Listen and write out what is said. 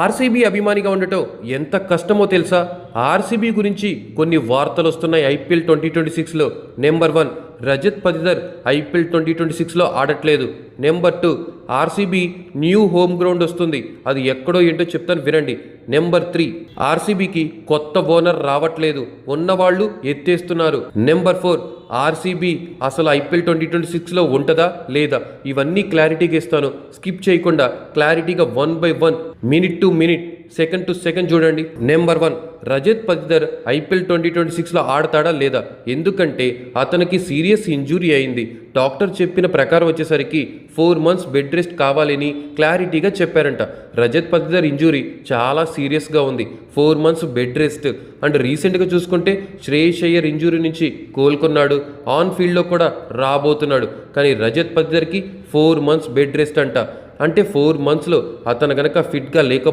RCB అభిమానిగా ఉండటం ఎంత కష్టమో తెలుసా? ఆర్సీబీ గురించి కొన్ని వార్తలు వస్తున్నాయి ఐపీఎల్ ట్వంటీ ట్వంటీ సిక్స్లో. Number one Rajat Patidar IPL twenty twenty సిక్స్లో ఆడట్లేదు. Number two RCB new home ground వస్తుంది. అది ఎక్కడో ఏంటో చెప్తాను వినండి. నెంబర్ త్రీ ఆర్సీబీకి కొత్త ఓనర్ రావట్లేదు. ఉన్నవాళ్ళు ఎత్తేస్తున్నారు. నెంబర్ ఫోర్ ఆర్సీబీ అసలు ఐపీఎల్ ట్వంటీ ట్వంటీ సిక్స్లో ఉంటుందా లేదా? ఇవన్నీ క్లారిటీగా ఇస్తాను. స్కిప్ చేయకుండా క్లారిటీగా one by one minute to minute second to second చూడండి. Number one Rajat Patidar IPL twenty twenty సిక్స్లో ఆడతాడా లేదా? ఎందుకంటే అతనికి సీరియస్ ఇంజురీ అయింది. డాక్టర్ చెప్పిన ప్రకారం వచ్చేసరికి ఫోర్ మంత్స్ బెడ్ రెస్ట్ కావాలని క్లారిటీగా చెప్పారంట. రజత్ పతిదర్ ఇంజురీ చాలా సీరియస్గా ఉంది. Four months bed rest and రీసెంట్గా చూసుకుంటే శ్రేయస్ అయ్యర్ ఇంజురీ నుంచి కోలుకున్నాడు. ఆన్ ఫీల్డ్లో కూడా రాబోతున్నాడు. కానీ రజత్ పతిదర్కి ఫోర్ మంత్స్ బెడ్ రెస్ట్ అంట. అంటే ఫోర్ మంత్స్లో అతను గనక ఫిట్గా లేక